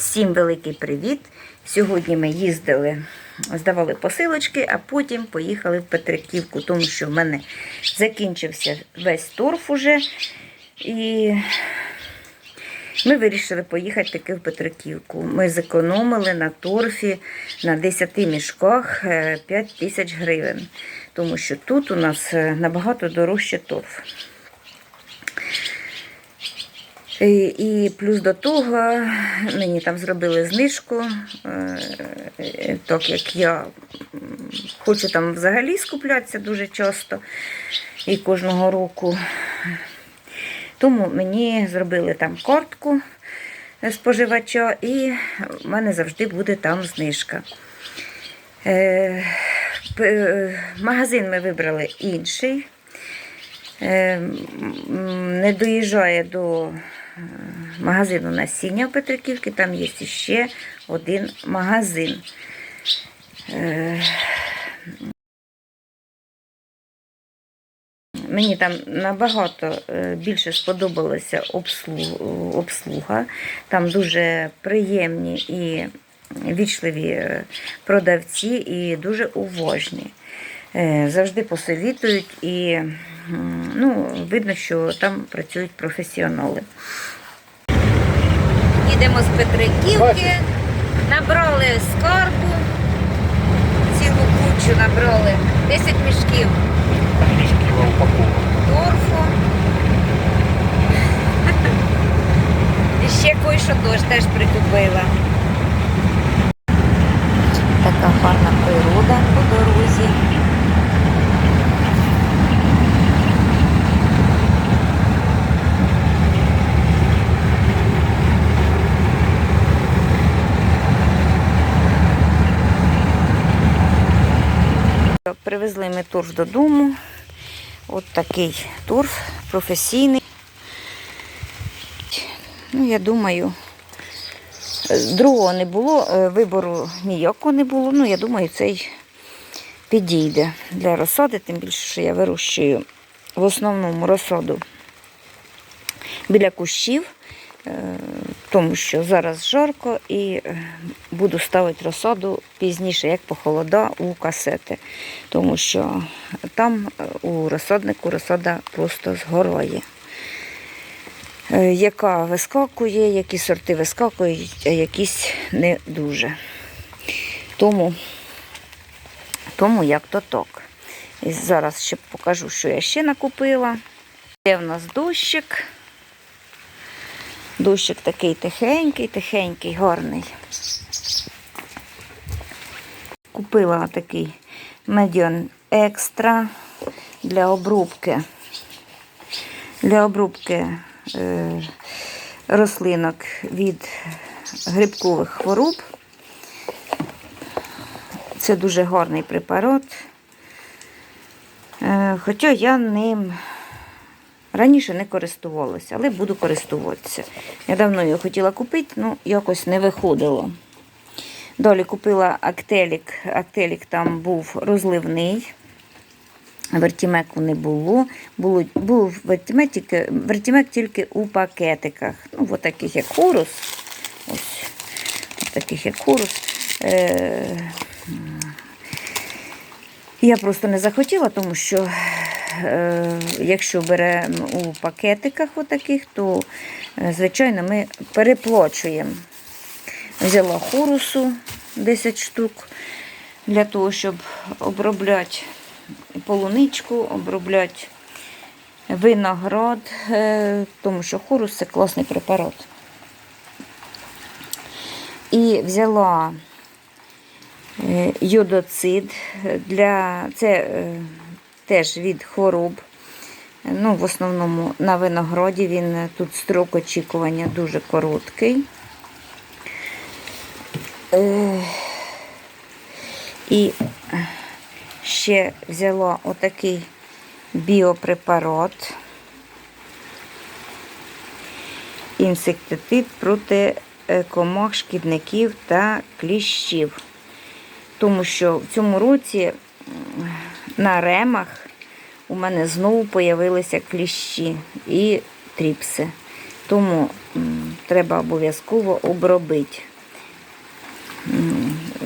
Всім великий привіт! Сьогодні ми їздили, здавали посилочки, а потім поїхали в Петриківку, тому що в мене закінчився весь торф уже. І ми вирішили поїхати таки в Петриківку. Ми зекономили на торфі на 10 мішках 5 тисяч гривень, тому що тут у нас е, набагато дорожче торф. І, і плюс до того мені там зробили знижку, е, так як я хочу там взагалі скуплятися дуже часто і кожного року. Тому мені зробили там картку споживача, і в мене завжди буде там знижка. Е, е, Магазин ми вибрали інший. Е, Не доїжджає до е, магазину насіння в Петриківці, там є ще один магазин. Е, Мені там набагато е, більше сподобалася обслуга. Там дуже приємні і вічливі е, продавці і дуже уважні. Е, Завжди посовітують і ну, видно, що там працюють професіонали. Їдемо з Петриківки, набрали скарбу, цілу кучу набрали, 10 мішків Мішківа упаковка. торфу. І ще кое-що дощ теж прикупила. Така гарна природа по дорозі. Привезли ми торф додому. От такий торф професійний. Ну, я думаю, другого не було, е, вибору ніякого не було. Ну, я думаю, цей підійде для розсади, тим більше, що я вирощую в основному розсаду біля кущів, е, тому що зараз жарко і е, буду ставити розсаду пізніше, як похолода у касети, тому що там е, у розсаднику розсада просто згорає. Е, Яка вискакує, які сорти вискакують, а якісь не дуже. Тому, тому як то так. І зараз ще покажу, що я ще накупила. Це в нас дощик. Дощик такий тихенький, тихенький, гарний. Купила такий Medion Extra для обробки. Для обробки е, рослинок від грибкових хвороб. Це дуже гарний препарат. Е, Хоча я ним раніше не користувалася, але буду користуватися. Я давно його хотіла купити, ну якось не виходило. Далі купила актелік. Актелік там був розливний. Вертімеку не було. було був вертімек тільки, вертімек тільки у пакетиках. Ну, от таких як хорус. Ось, от таких як хорус. Е, я просто не захотіла, тому що якщо беремо у пакетиках отаких, то, е, звичайно, ми переплачуємо. Взяла хорусу 10 штук для того, щоб обробляти полуничку, обробляти виноград, е, тому що хорус це класний препарат. І взяла е, йодоцид для це е, теж від хвороб. Ну, в основному на винограді він е, тут строк очікування дуже короткий. Е, І ще взяла отакий біопрепарат. Інсектицид проти е, комах, шкідників та кліщів. Тому що в цьому році на ремах у мене знову появилися кліщі і тріпси. Тому треба обов'язково обробити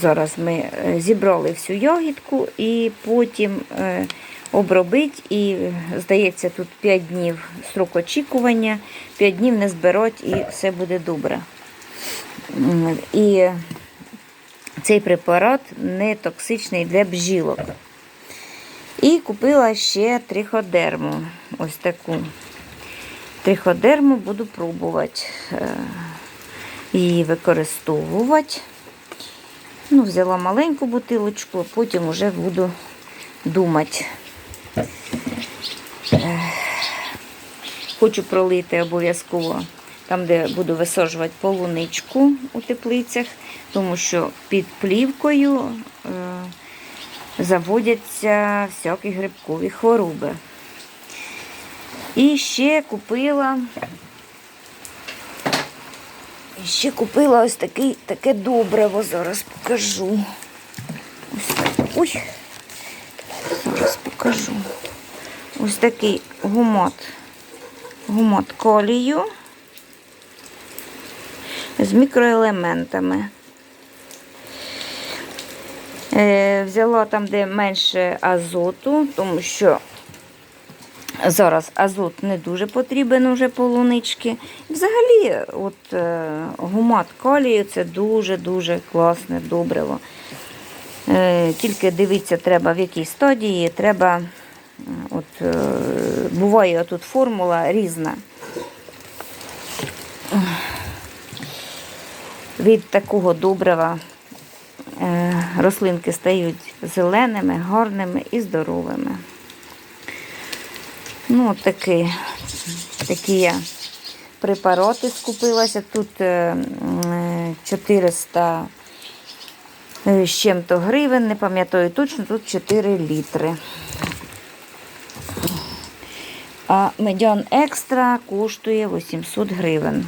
Зараз ми е, зібрали всю ягідку і потім е, обробить. І, здається, тут 5 днів срок очікування, 5 днів не збирать і все буде добре. І цей препарат не токсичний для бжілок. І купила ще триходерму. Ось таку. Триходерму буду пробувати е, її використовувати. Ну, взяла маленьку бутилочку, а потім вже буду думати. Е, Хочу пролити обов'язково там, де буду висаджувати полуничку у теплицях, тому що під плівкою е, заводяться всякі грибкові хвороби. І ще купила. І ще купила ось такий, таке добриво, зараз покажу. Ось так. Ой, зараз покажу. Ось такий гумат. Гумат колію з мікроелементами. Е, взяла там, де менше азоту, тому що зараз азот не дуже потрібен уже полунички. Взагалі, от е, гумат калію це дуже-дуже класне добриво. Е, тільки дивитися треба в якій стадії, треба, от, буває тут формула різна. Від такого добрива рослинки стають зеленими, гарними і здоровими. Ну, такі, такі я препарати скупилася. Тут е, м, е, 400 з чим-то гривень, не пам'ятаю точно, тут 4 літри. А медян екстра коштує 800 гривень.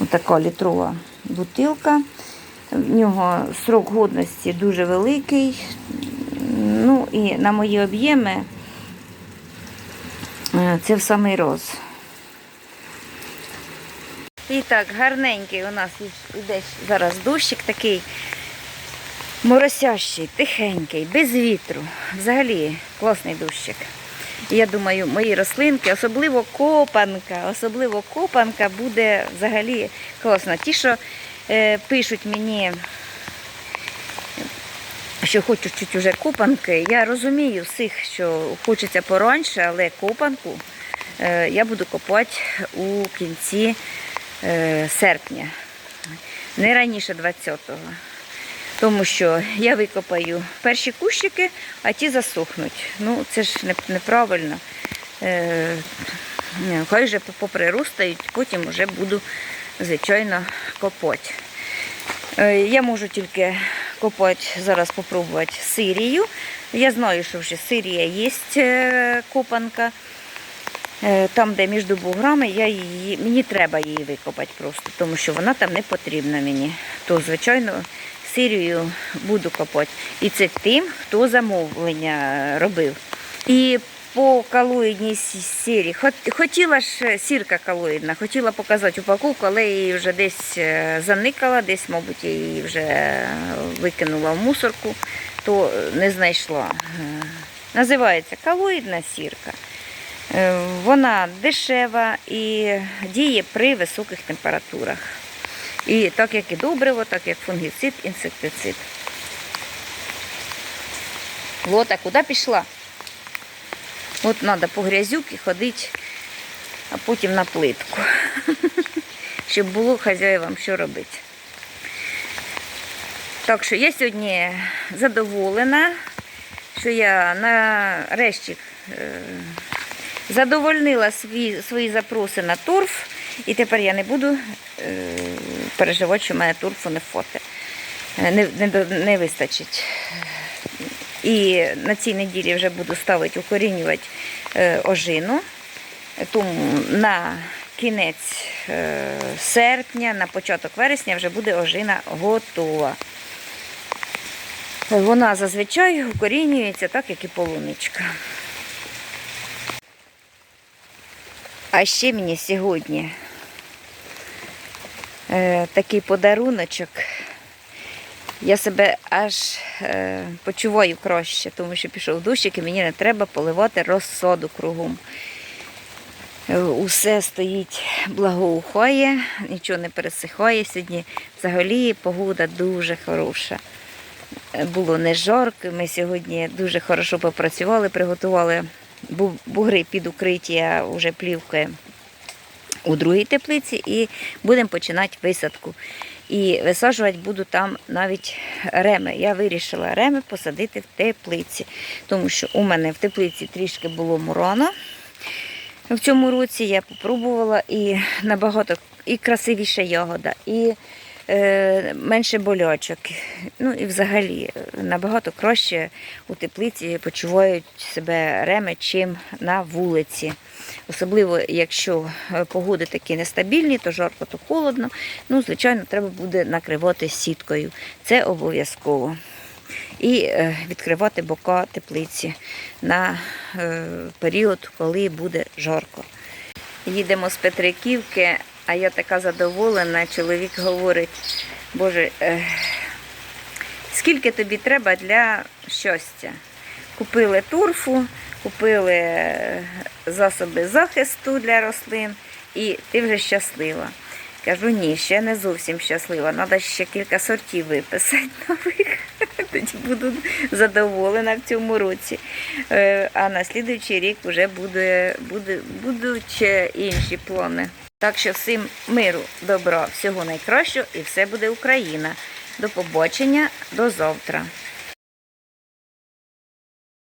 Отака літрова бутилка. В нього срок годності дуже великий. Ну і на мої об'єми е, це в самий роз. І так, гарненький у нас іде зараз дощик такий моросящий, тихенький, без вітру. Взагалі класний дощик. Я думаю, мої рослинки, особливо копанка, особливо копанка буде взагалі класна. Ті, що пишуть мені, що хочуть чуть уже копанки, я розумію всіх, що хочеться пораньше, але копанку е, я буду копати у кінці е, серпня, не раніше 20-го. Тому що я викопаю перші кущики, а ті засохнуть. Ну, це ж неправильно. Е, хай вже поприростають, потім вже буду, звичайно, копати. Е, Я можу тільки копати, зараз спробувати сирію. Я знаю, що вже сирія є е, копанка. Е, Там, де між буграми, я її, мені треба її викопати просто, тому що вона там не потрібна мені. То, звичайно, сирію буду копати. І це тим, хто замовлення робив. І по калоїдній сірі. Хотіла ж сірка калоїдна, хотіла показати упаковку, але її вже десь е, заникала, десь, мабуть, її вже викинула в мусорку, то не знайшла. Е, Називається калоїдна сірка. Е, Вона дешева і діє при високих температурах. І так як і добриво, так як фунгіцид, інсектицид. Лота куди пішла? От треба по грязюки ходити, а потім на плитку. Щоб було хазяївам що робити. Так що я сьогодні задоволена, що я нарешті е, задовольнила свої, запроси на торф, і тепер я не буду е, переживати, що в мене торфу не фоти. Не, не вистачить. І на цій неділі вже буду ставити, укорінювати е, ожину. Тому на кінець е, серпня, на початок вересня вже буде ожина готова. Вона зазвичай укорінюється так, як і полуничка. А ще мені сьогодні е, такий подаруночок Я себе аж е, почуваю краще, тому що пішов дощик і мені не треба поливати розсоду кругом. Е, Усе стоїть благоухає, нічого не пересихає. Сьогодні взагалі погода дуже хороша. Було не жарко. Ми сьогодні дуже хорошо попрацювали, приготували бугри під укриття вже плівкою у другій теплиці і будемо починати висадку. І висаджувати буду там навіть реми. Я вирішила реми посадити в теплиці, тому що у мене в теплиці трішки було мурона. В цьому році я попробувала і набагато і красивіша ягода, і е, менше болячок. Ну і взагалі набагато краще у теплиці почувають себе реми, чим на вулиці. Особливо, якщо е, погоди такі нестабільні, то жарко, то холодно. Ну, звичайно, треба буде накривати сіткою. Це обов'язково. І е, відкривати бока теплиці на е, період, коли буде жарко. Їдемо з Петриківки, а я така задоволена. Чоловік говорить, Боже, скільки тобі треба для щастя? Купили турфу, купили е, засоби захисту для рослин, і ти вже щаслива. Кажу, ні, ще не зовсім щаслива. Треба ще кілька сортів виписати нових. Тоді буду задоволена в цьому році. Е, А на слідуючий рік вже буде, буде, будуть інші плани. Так що всім миру, добра, всього найкращого і все буде Україна. До побачення, до завтра.